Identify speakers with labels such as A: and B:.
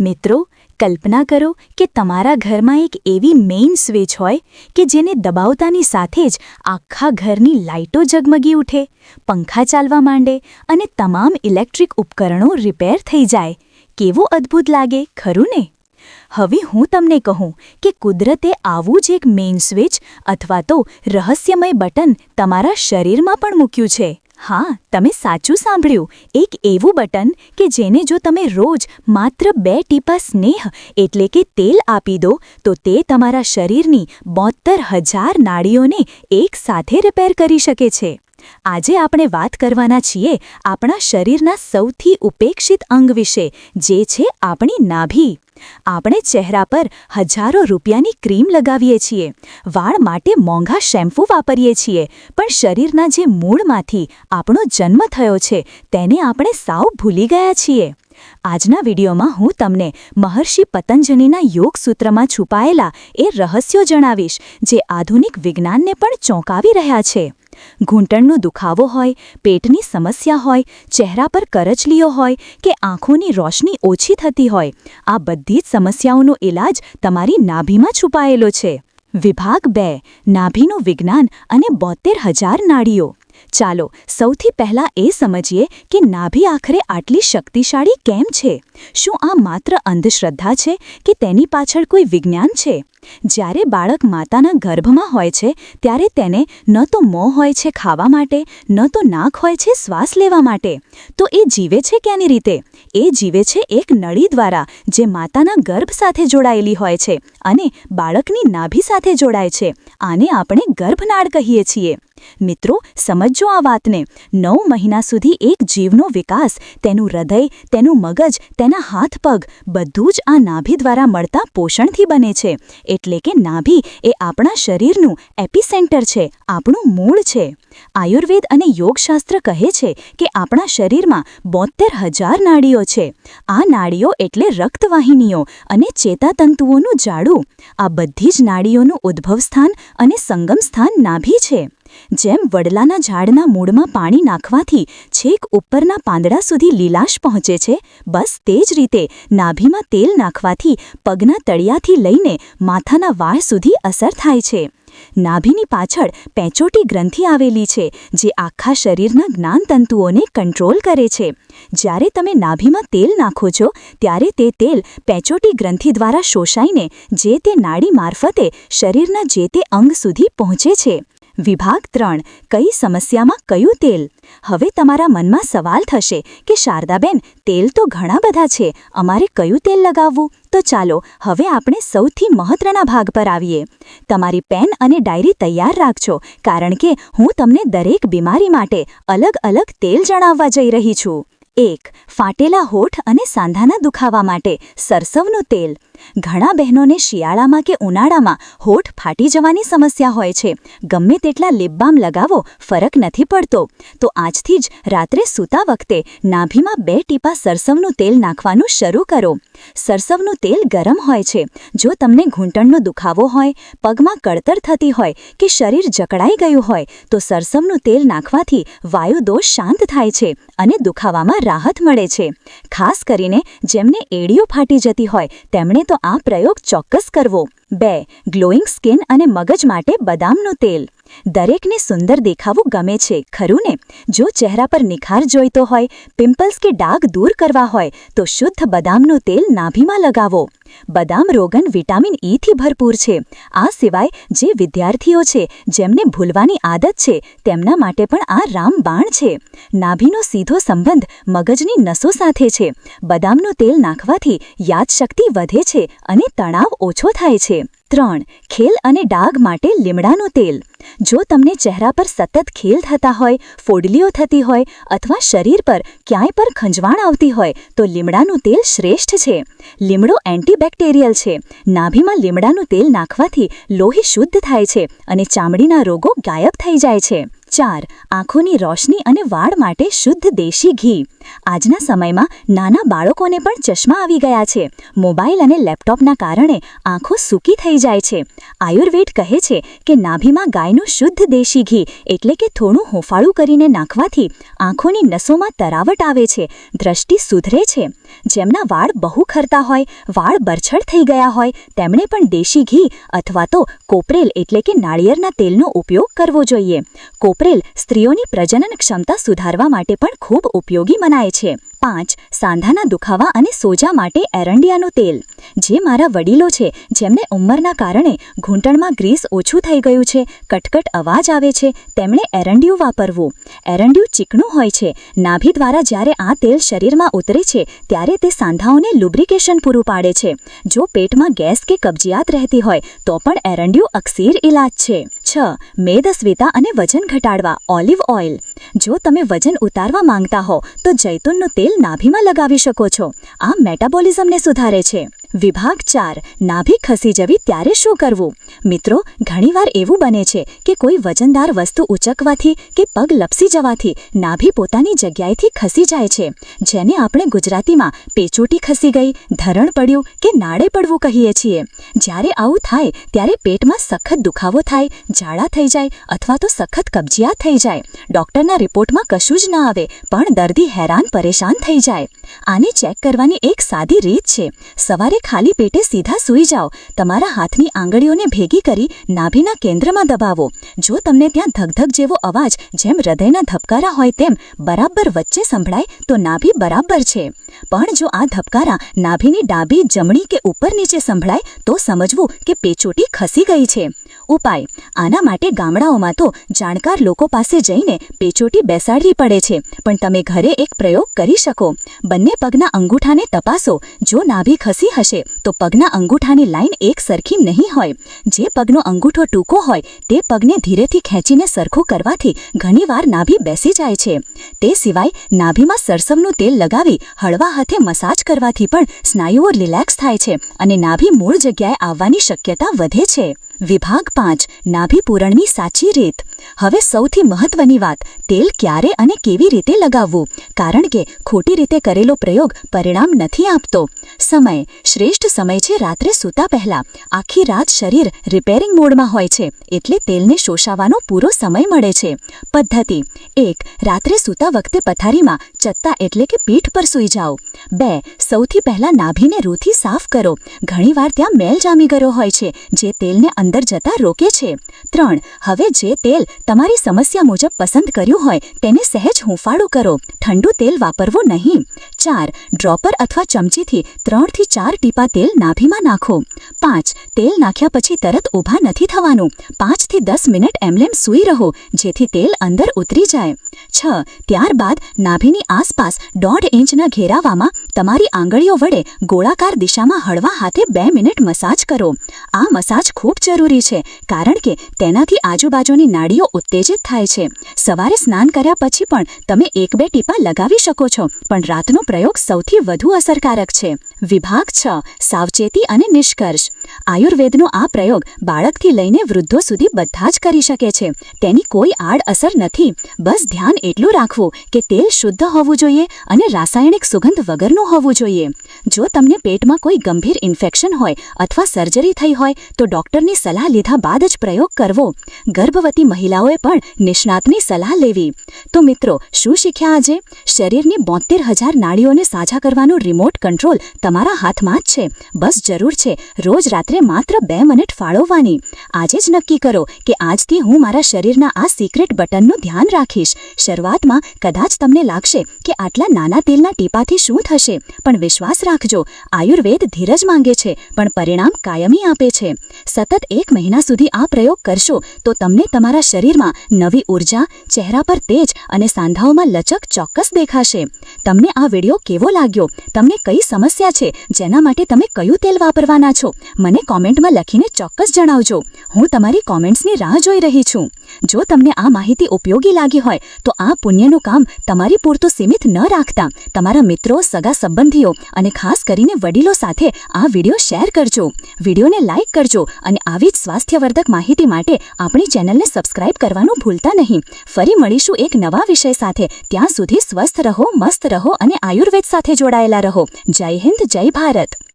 A: મિત્રો, કલ્પના કરો કે તમારા ઘરમાં એક એવી મેઇન સ્વિચ હોય કે જેને દબાવતાની સાથે જ આખા ઘરની લાઇટો ઝગમગી ઉઠે, પંખા ચાલવા માંડે અને તમામ ઇલેક્ટ્રિક ઉપકરણો રિપેર થઈ જાય. કેવું અદ્ભુત લાગે, ખરું ને? હવે હું તમને કહું કે કુદરતે આવું જ એક મેઇન સ્વિચ અથવા તો રહસ્યમય બટન તમારા શરીરમાં પણ મૂક્યું છે. હા, તમે સાચું સાંભળ્યું. એક એવું બટન કે જેને જો તમે રોજ માત્ર બે ટીપા સ્નેહ એટલે કે તેલ આપી દો, તો તે તમારા શરીરની બોતેર હજાર નાડીઓને એકસાથે રિપેર કરી શકે છે. આજે આપણે વાત કરવાના છીએ આપણા શરીરના સૌથી ઉપેક્ષિત અંગ વિશે, જે છે આપણી નાભી. આપણે ચહેરા પર હજારો રૂપિયાની ક્રીમ લગાવીએ છીએ. વાળ માટે મોંઘા શેમ્પૂ વાપરીએ છીએ. પણ શરીરના જે મૂળમાંથી આપણો જન્મ થયો છે, તેને આપણે સાવ ભૂલી ગયા છીએ. આજના વિડીયોમાં હું તમને મહર્ષિ પતંજલિના યોગ સૂત્રમાં છુપાયેલા એ રહસ્યો જણાવીશ, જે આધુનિક વિજ્ઞાનને પણ ચોંકાવી રહ્યા છે. ઘૂંટણનો દુખાવો હોય, પેટની સમસ્યા હોય, ચહેરા પર કરચલીઓ હોય કે આંખોની રોશની ઓછી થતી હોય, આ બધી જ સમસ્યાઓનો ઇલાજ તમારી નાભીમાં છુપાયેલો છે. વિભાગ બે, નાભીનું વિજ્ઞાન અને બોતેર હજાર નાડીઓ ચાલો, સૌથી પહેલાં એ સમજીએ કે નાભી આખરે આટલી શક્તિશાળી કેમ છે? શું આ માત્ર અંધશ્રદ્ધા છે કે તેની પાછળ કોઈ વિજ્ઞાન છે? જ્યારે બાળક માતાના ગર્ભમાં હોય છે, ત્યારે તેને ન તો મોં હોય છે ખાવા માટે, ન તો નાક હોય છે શ્વાસ લેવા માટે. તો એ જીવે છે કેની રીતે? એ જીવે છે એક નળી દ્વારા, જે માતાના ગર્ભ સાથે જોડાયેલી હોય છે અને બાળકની નાભી સાથે જોડાય છે. આને આપણે ગર્ભનાળ કહીએ છીએ. મિત્રો સમજો આ વાતને. નવ મહિના સુધી એક જીવનો વિકાસ, તેનું હૃદય, તેનું મગજ, તેના હાથ પગ, બધું જ આ નાભી દ્વારા મળતા પોષણથી બને છે. એટલે કે નાભી એ આપણા શરીરનું એપિસેન્ટર છે, આપણું મૂળ છે. આયુર્વેદ અને યોગશાસ્ત્ર કહે છે કે આપણા શરીરમાં બોતેર હજાર નાડીઓ છે. આ નાડીઓ એટલે રક્તવાહિનીઓ અને ચેતાતંતુઓનું જાડું. આ બધી જ નાડીઓનું ઉદ્ભવ સ્થાન અને સંગમ સ્થાન નાભી છે. જેમ વડલાના ઝાડના મૂળમાં પાણી નાખવાથી છેક ઉપરના પાંદડા સુધી લીલાશ પહોંચે છે, બસ તે જ રીતે નાભીમાં તેલ નાખવાથી પગના તળિયાથી લઈને માથાના વાળ સુધી અસર થાય છે. નાભીની પાછળ પેંચોટી ગ્રંથિ આવેલી છે, જે આખા શરીરના જ્ઞાનતંતુઓને કંટ્રોલ કરે છે. જ્યારે તમે નાભીમાં તેલ નાખો છો, ત્યારે તે તેલ પેંચોટી ગ્રંથિ દ્વારા શોષાઈને જે તે નાડી મારફતે શરીરના જે તે અંગ સુધી પહોંચે છે. વિભાગ ત્રણ, કઈ સમસ્યામાં કયું તેલ? હવે તમારા મનમાં સવાલ થશે કે શારદાબેન, તેલ તો ઘણા બધા છે, અમારે કયું તેલ લગાવવું? તો ચાલો, હવે આપણે સૌથી મહત્વના ભાગ પર આવીએ. તમારી પેન અને ડાયરી તૈયાર રાખજો, કારણ કે હું તમને દરેક બીમારી માટે અલગ અલગ તેલ જણાવવા જઈ રહી છું. એક ફાટેલા હોઠ અને સાંધાના દુખાવા માટે સરસવનું તેલ. ઘણા બહેનોને શિયાળામાં કે ઉનાળામાં હોઠ ફાટી જવાની સમસ્યા હોય છે. ગમે તેટલા લિપબામ લગાવો, ફરક નથી પડતો. તો આજથી જ રાત્રે સૂતા વખતે નાભીમાં બે ટીપા સરસવનું તેલ નાખવાનું શરૂ કરો. સરસવનું તેલ ગરમ હોય છે. જો તમને ઘૂંટણનો દુખાવો હોય, પગમાં કળતર થતી હોય કે શરીર જકડાઈ ગયું હોય, તો સરસવનું તેલ નાખવાથી વાયુ દોષ શાંત થાય છે અને દુખાવામાં રાહત મળે છે. ખાસ કરીને જેમને એડીઓ ફાટી જતી હોય, તેમણે તો આ પ્રયોગ ચોક્કસ કરવો. બે, ગ્લોઈંગ સ્કિન અને મગજ માટે બદામનું તેલ. દરેકને સુંદર દેખાવું ગમે છે. ખરું ને જો ચહેરા પર નિખાર જોઈતો હોય, પિમ્પલ્સ કે ડાઘ દૂર કરવા હોય, તો શુદ્ધ બદામનું તેલ નાભીમાં લગાવો. બદામ રોગન વિટામિન ઈથી ભરપૂર છે. આ સિવાય જે વિદ્યાર્થીઓ છે, જેમને ભૂલવાની આદત છે, તેમના માટે પણ આ રામબાણ છે. નાભીનો સીધો સંબંધ મગજની નસો સાથે છે. બદામનું તેલ નાખવાથી યાદશક્તિ વધે છે અને તણાવ ઓછો થાય છે. ત્રણ ખેલ અને ડાઘ માટે લીમડાનું તેલ. જો તમને ચહેરા પર સતત ખેલ થતા હોય, ફોડલીઓ થતી હોય અથવા શરીર પર ક્યાંય પર ખંજવાણ આવતી હોય, તો લીમડાનું તેલ શ્રેષ્ઠ છે. લીમડો એન્ટીબેક્ટેરિયલ છે. નાભીમાં લીમડાનું તેલ નાખવાથી લોહી શુદ્ધ થાય છે અને ચામડીના રોગો ગાયબ થઈ જાય છે. ચાર, આંખોની રોશની અને વાળ માટે શુદ્ધ દેશી ઘી. આજના સમયમાં નાના બાળકોને પણ ચશ્મા આવી ગયા છે. મોબાઈલ અને લેપટોપના કારણે આંખો સૂકી થઈ જાય છે. આયુર્વેદ કહે છે કે નાભીમાં ગાયનું શુદ્ધ દેશી ઘી એટલે કે થોડું હોંફાળું કરીને નાખવાથી આંખોની નસોમાં તરાવટ આવે છે, દ્રષ્ટિ સુધરે છે. જેમના વાળ બહુ ખરતા હોય, વાળ બરછડ થઈ ગયા હોય, તેમણે પણ દેશી ઘી અથવા તો કોપરેલ એટલે કે નાળિયેરના તેલનો ઉપયોગ કરવો જોઈએ. કોપરેલ સ્ત્રીઓની પ્રજનન ક્ષમતા સુધારવા માટે પણ ખૂબ ઉપયોગી મનાય છે. પાંચ, સાંધાના દુખાવા અને સોજા માટે એરંડિયાનું તેલ. જે મારા વડીલો છે, જેમને ઉંમરના કારણે ઘૂંટણમાં ગ્રીસ ઓછું થઈ ગયું છે, કટકટ અવાજ આવે છે, તેમણે એરંડિયું વાપરવું. એરંડિયું ચીકણું હોય છે. નાભી દ્વારા જ્યારે આ તેલ શરીરમાં ઉતરે છે, ત્યારે તે સાંધાઓને લુબ્રિકેશન પૂરું પાડે છે. જો પેટમાં ગેસ કે કબજિયાત રહેતી હોય, તો પણ એરંડિયું અક્સીર ઇલાજ છે. છ મેદસ્વીતા અને વજન ઘટાડવા, ઓલિવ ઓઇલ. જો તમે વજન ઉતારવા માંગતા હો, તો જૈતુનનું તેલ નાભીમાં લગાવી શકો છો. આ મેટાબોલિઝમને સુધારે છે. વિભાગ ચાર, નાભી ખસી જવી ત્યારે શું કરવું? મિત્રો, ઘણીવાર એવું બને છે કે કોઈ વજનદાર વસ્તુ ઉચકવાથી કે પગ લપસી જવાથી નાભી પોતાની જગ્યાએથી ખસી જાય છે. જેને આપણે ગુજરાતીમાં પેચોટી ખસી ગઈ, ધરણ પડ્યું કે નાડે પડવું કહીએ છીએ. જ્યારે આવું થાય, ત્યારે પેટમાં સખત દુખાવો થાય, ઝાડા થઈ જાય અથવા તો સખત કબજિયાત થઈ જાય. ડોક્ટરના રિપોર્ટમાં કશું જ ના આવે, પણ દર્દી હેરાન પરેશાન થઈ જાય. આને ચેક કરવાની એક સાદી રીત છે. સવારે ખાલી પેટે સીધા સૂઈ જાઓ. તમારા હાથની આંગળીઓને ભેગી કરી નાભીના કેન્દ્રમાં દબાવો. જો તમને ત્યાં ધગધગ જેવો અવાજ, જેમ હૃદયના ધબકારા હોય તેમ, બરાબર વચ્ચે સંભળાય, તો નાભી બરાબર છે. પણ જો આ ધબકારા નાભીની ડાબી જમણી કે ઉપર નીચે સંભળાય, તો સમજવું કે પેચોટી ખસી ગઈ છે. ઉપાય. આના માટે ગામડાઓમાં તો જાણકાર લોકો પાસે જઈને પેચોટી બેસાડવી પડે છે, પણ તમે ઘરે એક પ્રયોગ કરી શકો. બંને પગના અંગૂઠાને તપાસો. જો નાભી ખસી હશે, તો પગના અંગૂઠાની લાઈન એક સરખી નહીં હોય. જે પગનો અંગૂઠો ટૂંકો હોય, તે પગને ધીરેથી ખેંચીને સરખું કરવાથી ઘણીવાર નાભી બેસી જાય છે. તે સિવાય, નાભીમાં સરસવનું તેલ લગાવી હળવા હાથે મસાજ કરવાથી પણ સ્નાયુઓ રિલેક્સ થાય છે અને નાભી મૂળ જગ્યાએ આવવાની શક્યતા વધે છે. વિભાગ પાંચ નાભિપૂરણની સાચી રીત. હવે સૌથી મહત્વની વાત, તેલ ક્યારે અને કેવી રીતે લગાવવું? કારણ કે ખોટી રીતે કરેલો પ્રયોગ પરિણામ નથી આપતો. સમય. શ્રેષ્ઠ સમય છે રાત્રે સૂતા પહેલા. આખી રાત શરીર રિપેરિંગ મોડમાં હોય છે, એટલે તેલને શોષાવાનો પૂરો સમય મળે છે. પદ્ધતિ. એક, રાત્રે સૂતા વખતે પથારીમાં ચત્તા એટલે કે પીઠ પર સૂઈ જાઓ. બે, સૌથી પહેલા નાભીને રૂથી સાફ કરો. ઘણીવાર ત્યાં મેલ જામી ગયો હોય છે, જે તેલને અંદર જતા રોકે છે. ત્રણ, હવે જે તેલ તમારી સમસ્યા મુજબ પસંદ કર્યું હોય તેને સહેજ હુંફાળું કરો. ઠંડુ તેલ વાપરવું નહીં. ચાર, ડ્રોપર અથવા ચમચીથી ત્રણથી ચાર ટીપા તેલ નાભીમાં નાખો. પાંચ, તેલ નાખ્યા પછી તરત ઊભા નથી થવાનું. પાંચથી દસ મિનિટ એમલેમ સૂઈ રહો, જેથી તેલ અંદર ઉતરી જાય. છ, ત્યારબાદ નાભીની આસપાસ દોઢ ઇંચના ઘેરાવામાં તમારી આંગળીઓ વડે ગોળાકાર દિશામાં હળવા હાથે બે મિનિટ મસાજ કરો. આ મસાજ ખૂબ જરૂરી છે, કારણ કે તેનાથી આજુબાજુની નાડીઓ ઉત્તેજિત થાય છે. સવારે સ્નાન કર્યા પછી પણ તમે એક બે ટીપા લગાવી શકો છો, પણ રાતનો પ્રયોગ સૌથી વધુ અસરકારક છે. વિભાગ છ, સાવચેતી અને નિષ્કર્ષ. આયુર્વેદનો આ પ્રયોગ બાળકથી લઈને વૃદ્ધો સુધી બધા જ કરી શકે છે. તેની કોઈ આડ અસર નથી. બસ ધ્યાન એટલું રાખવું કે તેલ શુદ્ધ હોવું જોઈએ અને રાસાયણિક સુગંધ વગરનું હોવું જોઈએ. જો તમને પેટમાં કોઈ ગંભીર ઇન્ફેક્શન હોય અથવા સર્જરી થઈ હોય, તો ડોક્ટરની સલાહ લીધા બાદ જ પ્રયોગ કરવો. ગર્ભવતી મહિલાઓએ પણ નિષ્ણાતની સલાહ લેવી. તો મિત્રો, શું શીખ્યા આજે? શરીરની બોતેર હજાર નાળીઓને સાજા કરવાનું રિમોટ કંટ્રોલ તમારા હાથમાં જ છે. બસ જરૂર છે. રોજ રાત્રે માત્ર બે મિનિટ ફાળવવાની. આજે જ નક્કી કરો કે આજથી હું મારા શરીરના આ સિક્રેટ બટનનું ધ્યાન રાખીશ. શરૂઆતમાં કદાચ તમને લાગશે કે આટલા નાના તેલના ટીપાથી શું થશે, પણ વિશ્વાસ રાખજો, આયુર્વેદ ધીરજ માંગે છે, પણ પરિણામ કાયમી આપે છે. સતત એક મહિના સુધી આ પ્રયોગ કરશો, તો તમને તમારા શરીરમાં નવી ઊર્જા, ચહેરા પર તેજ અને સાંધાઓમાં લચક ચોક્કસ દેખાશે. તમને આ વીડિયો કેવો લાગ્યો? તમને કઈ સમસ્યા છે? છે. જેના માટે તમે કયું તેલ વાપરવાના છો? મને કોમેન્ટમાં લખીને ચોક્કસ જણાવજો. હું તમારી કોમેન્ટ્સની રાહ જોઈ રહી છું. જો તમને આ માહિતી ઉપયોગી લાગી હોય, તો આ પુણ્યનું કામ તમારી પૂરતું સીમિત ન રાખતા. તમારા મિત્રો, સગા સંબંધીઓ અને ખાસ કરીને વડીલો સાથે આ વીડિયો શેર કરજો. વિડીયોને લાઇક કરજો અને આવી જ સ્વાસ્થ્યવર્ધક માહિતી માટે આપણી ચેનલને સબસ્ક્રાઇબ કરવાનું ભૂલતા નહીં. ફરી મળીશું એક નવા વિષય સાથે. ત્યાં સુધી સ્વસ્થ રહો, મસ્ત રહો અને આયુર્વેદ સાથે જોડાયેલા રહો. જય હિન્દ જય ભારત.